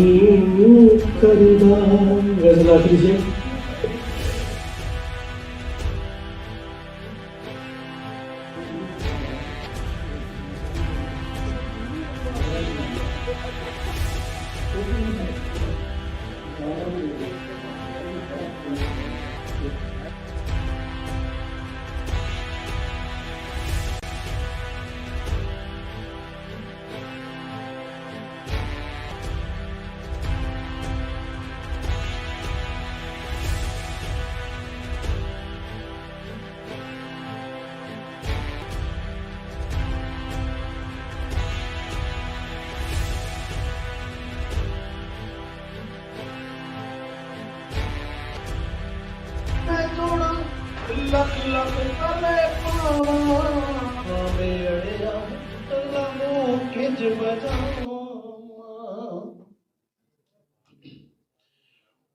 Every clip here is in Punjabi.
ਹੂੰ ਕਰਦਾ ਗਜ਼ਲ ਆਖਰੀ ਸੀ ਮੈਂ ਲਮੋ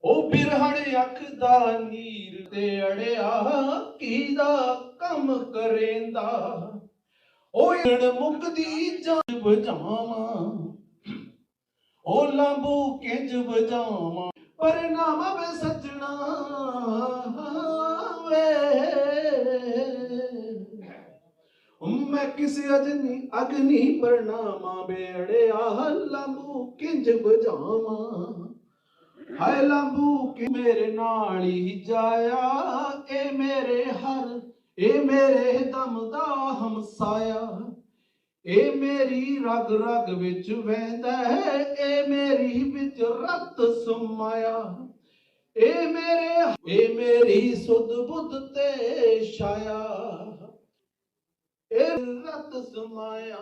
ਉਹ ਬਿਰਹਣ ਅੱਖ ਦਾ ਨੀਰ ਤੇ ਅੜਿਆ, ਕੀ ਕੰਮ ਕਰੇਂਦਾ? ਉਹ ਇਣ ਮੁਕਦੀ ਜਨ ਬਜਾਵਾਂ ਉਹ ਲੰਬੂ ਕਿੰਜ ਬਜਾਵਾਂ ਪਰ ਨਾਮ ਵੇ ਸੱਜਣਾ ਵੇ। ਮੈਂ ਕਿਸੇ ਅਜਨੀ ਅਗਨੀ ਪਰਨਾਮਾ ਬੇੜਿਆ ਲੰਬੂ ਕਿੰਜ ਬਜਾਵਾਂ ਹਾਏ ਲੰਬੂ ਕਿ ਮੇਰੇ ਨਾਲ ਹੀ ਜਾਇਆ, ਇਹ ਮੇਰੇ ਹਰ, ਇਹ ਮੇਰੇ ਦਮ ਦਾ ਹਮਸਾਇਆ। ਇਹ ਮੇਰੀ ਰਗ ਰਗ ਵਿੱਚ ਵਹਿੰਦਾ ਹੈ, ਇਹ ਮੇਰੀ ਵਿੱਚ ਰਤ ਸਮਾਇਆ। ਏ ਮੇਰੇ ਏ ਮੇਰੀ ਸੁਧ ਬੁੱਧ ਤੇ ਛਾਇਆ। ਇਹ ਰਤ ਸਮਾਇਆ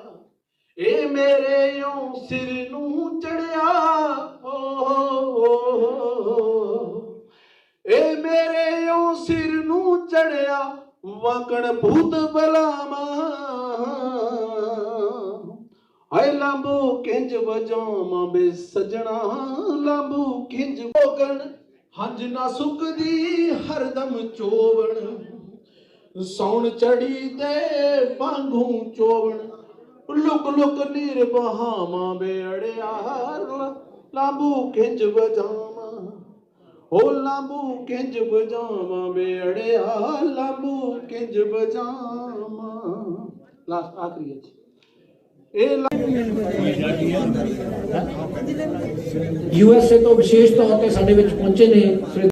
ਇਹ ਮੇਰੇ ਯੋਂ ਸਿਰ ਨੂੰ ਚੜਿਆ, ਓ ਇਹ ਮੇਰੇ ਯੋਂ ਸਿਰ ਨੂੰ ਚੜਿਆ, ਵਕਣ ਭੂਤ ਬਲਾਮਾ ਹਾਏ ਲਾਂਬੂ ਕਿੰਜ ਵਜਾਵਾਂ ਬੇ ਸਜਣਾ ਲਾਂਬੂ ਕਿੰਜ ਭੋਗਣ। ਹੰਜ ਨਾ ਸੁੱਕਦੀ ਹਰਦਮ ਚੋਵਣ। ਸੌਣ ਚੜੀ ਤੇ ਵਾਂਗੂ ਚੋਵਣ। ਲੁਕ ਲੁਕ ਨੀਰ ਬਹਾਵਾਂ ਬੇੜਿਆ ਲਾਂਬੂ ਕਿੰਜ ਵਜਾਵਾਂ। ਓ ਲਾਂਬੂ ਕਿੰਜ ਵਜਾਵਾਂ ਬੇੜਿਆ ਲਾਂਬੂ ਕਿੰਜ ਵਜਾਵਾਂ। ਲਾਸਟ ਆਖਰੀ ਹੈ ਜੀ। ਇਹ ਲਾ- ਯੂਐਸਏ ਤੋਂ ਵਿਸ਼ੇਸ਼ ਤੌਰ ਤੇ ਸਾਡੇ ਵਿੱਚ ਪਹੁੰਚੇ ਨੇ। ਸ੍ਰੀ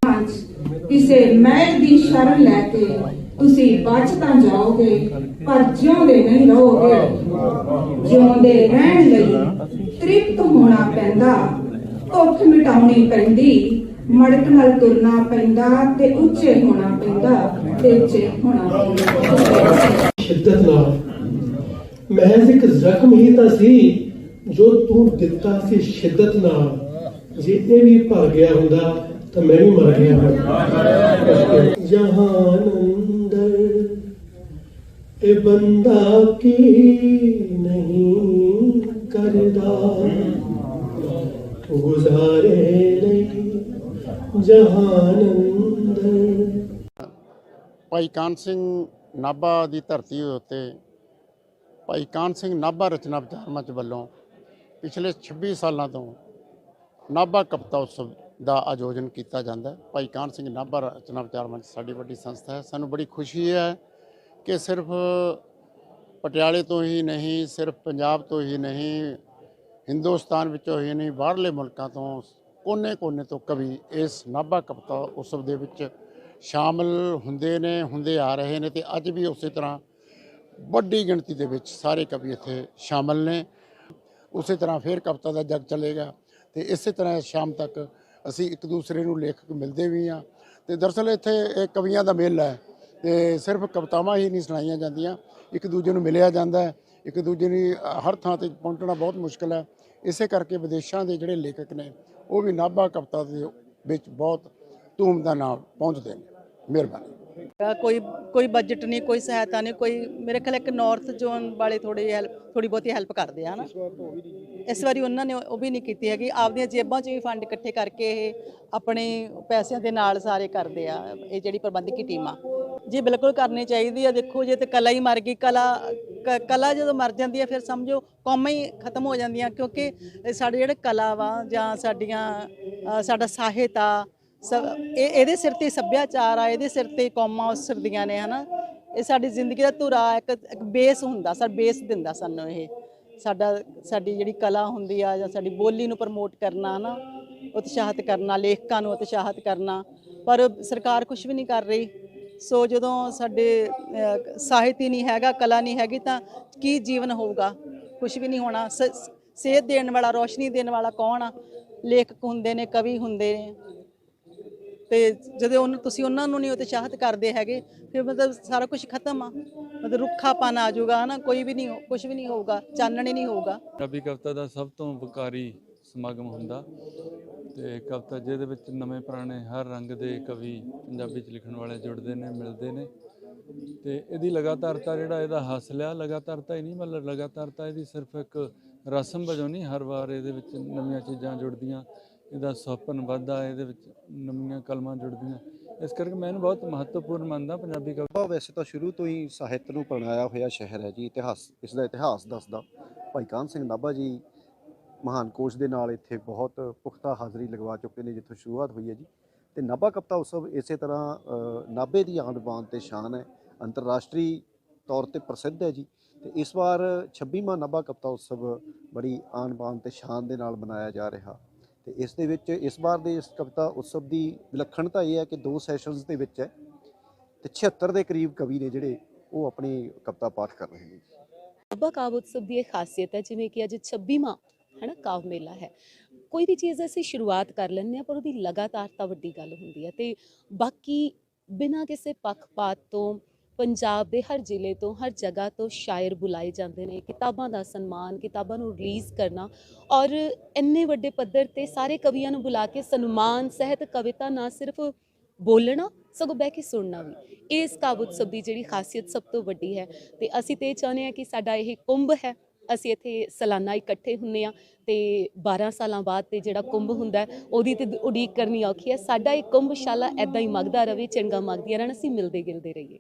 ਤੁਸੀਂ ਬਚ ਤਾਂ ਜਾਓਗੇ ਪਰ ਜਿਉਂਦੇ ਨਹੀਂ ਰਹੋਗੇ। ਜਿਉਂਦੇ ਰਹਿਣ ਲਈ ਤ੍ਰਿਪਤ ਹੋਣਾ ਪੈਂਦਾ ਭੁੱਖ ਮਿਟਾਉਣੀ ਪੈਂਦੀ ਮੜਕ ਨਾਲ ਤੁਰਨਾ ਪੈਂਦਾ ਤੇ ਉੱਚੇ ਹੋਣਾ ਪੈਂਦਾ ਤੇ ਉੱਚੇ ਹੋਣਾ ਪੈਂਦਾ। ਸ਼ਿੱਦਤ ਨਾਲ। ਮਹਿਜ਼ ਇੱਕ ਜ਼ਖਮ ਹੀ ਤਾਂ ਸੀ ਜੋ ਤੂੰ ਦਿੱਤਾ ਸੀ ਸ਼ਿੱਦਤ ਨਾਲ। ਜੇ ਇਹ ਵੀ ਭਰ ਗਿਆ ਹੁੰਦਾ ਤਾਂ ਮੈਂ ਵੀ ਮਰ ਗਿਆ। ਹੁੰਦਾ ਜਹਾਨ ਇਹ ਬੰਦਾ ਕੀ ਨਹੀਂ ਕਰਦਾ? ਗੁਜ਼ਾਰੇ ਲਈ ਜਹਾਨ ਅੰਦਰ ਭਾਈ ਕਾਨ ਸਿੰਘ ਨਾਭਾ ਦੀ ਧਰਤੀ ਉੱਤੇ, ਭਾਈ ਕਾਨ ਸਿੰਘ ਨਾਭਾ ਰਚਨਾ ਵਿਚਾਰ ਮੰਚ ਵੱਲੋਂ ਪਿਛਲੇ 26 ਸਾਲਾਂ ਤੋਂ ਨਾਭਾ ਕਵਿਤਾ ਉਤਸਵ ਦਾ ਆਯੋਜਨ ਕੀਤਾ ਜਾਂਦਾ ਹੈ। ਭਾਈ ਕਾਨ ਸਿੰਘ ਨਾਭਾ ਰਚਨਾ ਵਿਚਾਰ ਮੰਚ ਸਾਡੀ ਵੱਡੀ ਸੰਸਥਾ ਹੈ। ਸਾਨੂੰ ਬੜੀ ਖੁਸ਼ੀ ਹੈ ਕਿ ਸਿਰਫ ਪਟਿਆਲੇ ਤੋਂ ਹੀ ਨਹੀਂ, ਸਿਰਫ ਪੰਜਾਬ ਤੋਂ ਹੀ ਨਹੀਂ, ਹਿੰਦੁਸਤਾਨ ਵਿੱਚੋਂ ਹੀ ਨਹੀਂ, ਬਾਹਰਲੇ ਮੁਲਕਾਂ ਤੋਂ ਕੋਨੇ-ਕੋਨੇ ਤੋਂ ਕਵੀ ਇਸ ਨਾਭਾ ਕਵਿਤਾ ਉਤਸਵ ਦੇ ਵਿੱਚ ਸ਼ਾਮਲ ਹੁੰਦੇ ਨੇ, ਹੁੰਦੇ ਆ ਰਹੇ ਨੇ ਤੇ ਅੱਜ ਵੀ ਉਸੇ ਤਰ੍ਹਾਂ ਵੱਡੀ ਗਿਣਤੀ ਦੇ ਵਿੱਚ ਸਾਰੇ ਕਵੀ ਇੱਥੇ ਸ਼ਾਮਲ ਨੇ। ਉਸੇ ਤਰ੍ਹਾਂ ਫਿਰ ਕਵਿਤਾ ਦਾ ਜਗ ਚੱਲੇਗਾ ਤੇ ਇਸੇ ਤਰ੍ਹਾਂ ਸ਼ਾਮ ਤੱਕ ਅਸੀਂ ਇੱਕ ਦੂਸਰੇ ਨੂੰ ਲੇਖਕ ਮਿਲਦੇ ਵੀ ਆ ਤੇ ਦਰਅਸਲ ਇੱਥੇ ਇਹ ਕਵੀਆਂ ਦਾ ਮੇਲਾ ਹੈ। ਤੇ ਸਿਰਫ ਕਵਿਤਾਵਾਂ ਹੀ ਨਹੀਂ ਸੁਣਾਈਆਂ ਜਾਂਦੀਆਂ। ਇੱਕ ਦੂਜੇ ਨੂੰ ਮਿਲਿਆ ਜਾਂਦਾ ਹੈ। ਇੱਕ ਦੂਜੇ ਨੂੰ ਹਰ ਥਾਂ ਤੇ ਪਹੁੰਚਣਾ ਬਹੁਤ ਮੁਸ਼ਕਲ ਹੈ। ਇਸੇ ਕਰਕੇ ਵਿਦੇਸ਼ਾਂ ਦੇ ਜਿਹੜੇ ਲੇਖਕ ਨੇ, ਉਹ ਵੀ ਨਾਭਾ ਕਵਿਤਾ ਦੇ ਵਿੱਚ ਬਹੁਤ ਧੂਮ ਦਾ ਨਾਲ ਪਹੁੰਚਦੇ ਨੇ। ਮਿਹਰਬਾਨੀ। ਕੋਈ ਕੋਈ ਬਜਟ ਨਹੀਂ, ਕੋਈ ਸਹਾਇਤਾ ਨਹੀਂ, ਕੋਈ ਮੇਰੇ ਖਿਆਲ ਇੱਕ ਨਾਰਥ ਜ਼ੋਨ ਵਾਲੇ ਥੋੜੀ ਹੈਲਪ ਥੋੜੀ ਬਹੁਤੀ ਹੈਲਪ ਕਰਦੇ ਆ ਨਾ ਇਸ ਵਾਰੀ ਉਹਨਾਂ ਨੇ ਉਹ ਵੀ ਨਹੀਂ ਕੀਤੀ ਹੈਗੀ। ਆਪਦੀਆਂ ਜੇਬਾਂ 'ਚ ਵੀ ਫੰਡ ਇਕੱਠੇ ਕਰਕੇ ਇਹ ਆਪਣੇ ਪੈਸਿਆਂ ਦੇ ਨਾਲ ਸਾਰੇ ਕਰਦੇ ਆ, ਇਹ ਜਿਹੜੀ ਪ੍ਰਬੰਧਕੀ ਟੀਮ। ਆ ਜੀ, ਬਿਲਕੁਲ ਕਰਨੀ ਚਾਹੀਦੀ ਆ। ਦੇਖੋ, ਜੇ ਤੇ ਕਲਾ ਹੀ ਮਰ ਗਈ, ਕਲਾ, ਕ- ਕਲਾ ਜਦੋਂ ਮਰ ਜਾਂਦੀ ਆ, ਫਿਰ ਸਮਝੋ, ਕੌਮਾਂ ਹੀ ਖਤਮ ਹੋ ਜਾਂਦੀਆਂ, ਕਿਉਂਕਿ ਇਹ ਸਾਡੇ ਜਿਹੜੇ ਕਲਾ ਵਾ, ਜਾਂ ਸਾਡੀਆਂ ਸਾਡਾ ਸਾਹਿਤ ਆ ਸ- ਇਹ, ਇਹਦੇ ਸਿਰ ਤੇ ਸੱਭਿਆਚਾਰ ਆ, ਇਹਦੇ ਸਿਰ ਤੇ ਕੌਮਾਂ ਉਸਰਦੀਆਂ ਨੇ, ਹਨਾ। ਇਹ ਸਾਡੀ ਜ਼ਿੰਦਗੀ ਦਾ ਧੁਰਾ, ਇੱਕ ਇੱਕ ਬੇਸ ਹੁੰਦਾ ਸਰ ਬੇਸ ਦਿੰਦਾ ਸਾਨੂੰ ਇਹ। ਸਾਡਾ, ਸਾਡੀ ਜਿਹੜੀ ਕਲਾ ਹੁੰਦੀ ਆ, ਜਾਂ ਸਾਡੀ ਬੋਲੀ ਨੂੰ ਪ੍ਰਮੋਟ ਕਰਨਾ ਨਾ ਉਤਸ਼ਾਹਿਤ ਕਰਨਾ, ਲੇਖਕਾਂ ਨੂੰ ਉਤਸ਼ਾਹਿਤ ਕਰਨਾ। ਪਰ ਸਰਕਾਰ ਕੁਝ ਵੀ ਨਹੀਂ ਕਰ ਰਹੀ। ਸੋ ਜਦੋਂ ਸਾਡੇ ਸਾਹਿਤ ਹੀ ਨਹੀਂ ਹੈਗਾ, ਕਲਾ ਨਹੀਂ ਹੈਗੀ, ਤਾਂ ਕੀ ਜੀਵਨ ਹੋਊਗਾ? ਕੁਝ ਵੀ ਨਹੀਂ ਹੋਣਾ। ਸੇਧ ਦੇਣ ਵਾਲਾ, ਰੋਸ਼ਨੀ ਦੇਣ ਵਾਲਾ ਕੌਣ ਆ? ਲੇਖਕ ਹੁੰਦੇ ਨੇ, ਕਵੀ ਹੁੰਦੇ ਨੇ। ਤੇ ਜਦੋਂ ਉਹਨੂੰ, ਤੁਸੀਂ ਉਹਨਾਂ ਨੂੰ ਨਹੀਂ ਉਤਸ਼ਾਹਿਤ ਕਰਦੇ ਹੈਗੇ, ਫਿਰ ਮਤਲਬ ਸਾਰਾ ਕੁਝ ਖਤਮ ਆ। ਮਤਲਬ ਰੁੱਖਾਪਨ ਆ ਜਾਊਗਾ, ਹਨਾ? ਕੋਈ ਵੀ ਨਹੀਂ ਕੁਝ ਵੀ ਨਹੀਂ ਹੋਊਗਾ, ਚਾਨਣ ਹੀ ਨਹੀਂ ਹੋਊਗਾ। ਪੰਜਾਬੀ ਕਵਿਤਾ ਦਾ ਸਭ ਤੋਂ ਵਕਾਰੀ ਸਮਾਗਮ ਹੁੰਦਾ ਤੇ ਕਵਿਤਾ ਜਿਹਦੇ ਵਿੱਚ ਨਵੇਂ ਪੁਰਾਣੇ ਹਰ ਰੰਗ ਦੇ ਕਵੀ ਪੰਜਾਬੀ ਚ ਲਿਖਣ ਵਾਲੇ ਜੁੜਦੇ ਨੇ, ਮਿਲਦੇ ਨੇ ਤੇ ਇਹਦੀ ਲਗਾਤਾਰਤਾ ਜਿਹੜਾ ਇਹਦਾ ਹਾਸਲ ਆ, ਲਗਾਤਾਰਤਾ ਹੀ ਨਹੀਂ ਮਤਲਬ ਲਗਾਤਾਰਤਾ ਇਹਦੀ ਸਿਰਫ ਇੱਕ ਰਸਮ ਵਜੋਂ ਨਹੀਂ, ਹਰ ਵਾਰ ਇਹਦੇ ਵਿੱਚ ਨਵੀਆਂ ਚੀਜ਼ਾਂ ਜੁੜਦੀਆਂ, ਇਹਦਾ ਸੁਪਨ ਵੱਧਦਾ, ਇਹਦੇ ਵਿੱਚ ਨਵੀਆਂ ਕਲਮਾਂ ਜੁੜਦੀਆਂ। ਇਸ ਕਰਕੇ ਮੈਂ ਇਹਨੂੰ ਬਹੁਤ ਮਹੱਤਵਪੂਰਨ ਮੰਨਦਾ ਪੰਜਾਬੀ ਕਵਿਤਾ ਵੈਸੇ ਤਾਂ ਸ਼ੁਰੂ ਤੋਂ ਹੀ ਸਾਹਿਤ ਨੂੰ ਪਰਣਾਇਆ ਹੋਇਆ ਸ਼ਹਿਰ ਹੈ ਜੀ, ਇਤਿਹਾਸ, ਇਸ ਦਾ ਇਤਿਹਾਸ ਦੱਸਦਾ। ਭਾਈ ਕਾਨ ਸਿੰਘ ਨਾਭਾ ਜੀ ਮਹਾਨ ਕੋਸ਼ ਦੇ ਨਾਲ ਇੱਥੇ ਬਹੁਤ ਪੁਖਤਾ ਹਾਜ਼ਰੀ ਲਗਵਾ ਚੁੱਕੇ ਨੇ, ਜਿੱਥੋਂ ਸ਼ੁਰੂਆਤ ਹੋਈ ਹੈ ਜੀ। ਤੇ ਨਾਭਾ ਕਵਿਤਾ ਉਤਸਵ ਇਸੇ ਤਰ੍ਹਾਂ ਨਾਭੇ ਦੀ ਆਨ ਬਾਨ ਤੇ ਸ਼ਾਨ ਹੈ, ਅੰਤਰਰਾਸ਼ਟਰੀ ਤੌਰ ਤੇ ਪ੍ਰਸਿੱਧ ਹੈ ਜੀ। ਤੇ ਇਸ ਵਾਰ 26ਵਾਂ ਨਾਭਾ ਕਵਿਤਾ ਉਤਸਵ ਬੜੀ ਆਨ ਬਾਨ ਤੇ ਸ਼ਾਨ ਦੇ ਨਾਲ ਮਨਾਇਆ ਜਾ ਰਿਹਾ। ਤੇ ਇਸ ਦੇ ਵਿੱਚ, ਇਸ ਵਾਰ ਦੇ ਇਸ ਕਵਿਤਾ ਉਤਸਵ ਦੀ ਵਿਲੱਖਣਤਾ ਇਹ ਹੈ ਕਿ ਦੋ ਸੈਸ਼ਨਸ ਦੇ ਵਿੱਚ ਹੈ ਤੇ 76 ਦੇ ਕਰੀਬ ਕਵੀ ਨੇ ਜਿਹੜੇ, ਉਹ ਆਪਣੀ ਕਵਿਤਾ ਪਾਠ ਕਰ ਰਹੇ ਨੇ ਨਾਭਾ ਕਾਵ ਉਤਸਵ ਦੀ ਇਹ ਖਾਸੀਅਤ ਹੈ, ਜਿਵੇਂ ਕਿ ਅੱਜ 26ਵਾਂ ਹੈ ਕਾਵ ਮੇਲਾ ਹੈ। ਕੋਈ ਵੀ ਚੀਜ਼ ਅਸੀਂ ਸ਼ੁਰੂਆਤ ਕਰ ਲੈਂਦੇ ਹਾਂ, ਪਰ ਉਹਦੀ ਲਗਾਤਾਰਤਾ ਵੱਡੀ ਗੱਲ ਹੁੰਦੀ ਹੈ। ਤੇ ਬਾਕੀ ਬਿਨਾਂ ਕਿਸੇ ਪੱਖਪਾਤ ਤੋਂ ਪੰਜਾਬ ਦੇ ਹਰ ਜ਼ਿਲ੍ਹੇ ਤੋਂ, ਹਰ ਜਗ੍ਹਾ ਤੋਂ ਸ਼ਾਇਰ ਬੁਲਾਏ ਜਾਂਦੇ ਨੇ, ਕਿਤਾਬਾਂ ਦਾ ਸਨਮਾਨ, ਕਿਤਾਬਾਂ ਨੂੰ ਰਿਲੀਜ਼ ਕਰਨਾ ਔਰ ਇੰਨੇ ਵੱਡੇ ਪੱਧਰ ਤੇ ਸਾਰੇ ਕਵੀਆਂ ਨੂੰ ਬੁਲਾ ਕੇ ਸਨਮਾਨ, ਸਹਿਤ ਕਵਿਤਾ ਨਾ ਸਿਰਫ ਬੋਲਣਾ, ਸਗੋਂ ਬਹਿ ਕੇ ਸੁਣਨਾ ਵੀ। ਇਸ ਕਾਵ ਉਤਸਵ ਦੀ ਜਿਹੜੀ ਖਾਸੀਅਤ ਸਭ ਤੋਂ ਵੱਡੀ ਹੈ। ਤੇ ਅਸੀਂ ਤੇ ਇਹ ਚਾਹੁੰਦੇ ਹਾਂ ਕਿ ਸਾਡਾ ਇਹ ਕੁੰਭ ਹੈ ਅਸੀਂ ਇੱਥੇ ਸਾਲਾਨਾ ਇਕੱਠੇ ਹੁੰਨੇ ਆ ਤੇ 12 ਸਾਲਾਂ ਬਾਅਦ ਤੇ ਜਿਹੜਾ ਕੁੰਭ ਹੁੰਦਾ ਉਹਦੀ ਤੇ ਉਡੀਕ ਕਰਨੀ ਔਖੀ ਹੈ। ਸਾਡਾ ਇਹ ਕੁੰਭਸ਼ਾਲਾ ਐਦਾਂ ਹੀ ਮਗਦਾ ਰਵੇ ਚੰਗਾ ਮਗਦੀਆਂ ਰਹਿਣ, ਅਸੀਂ ਮਿਲਦੇ ਗਿਲਦੇ ਰਹੀਏ।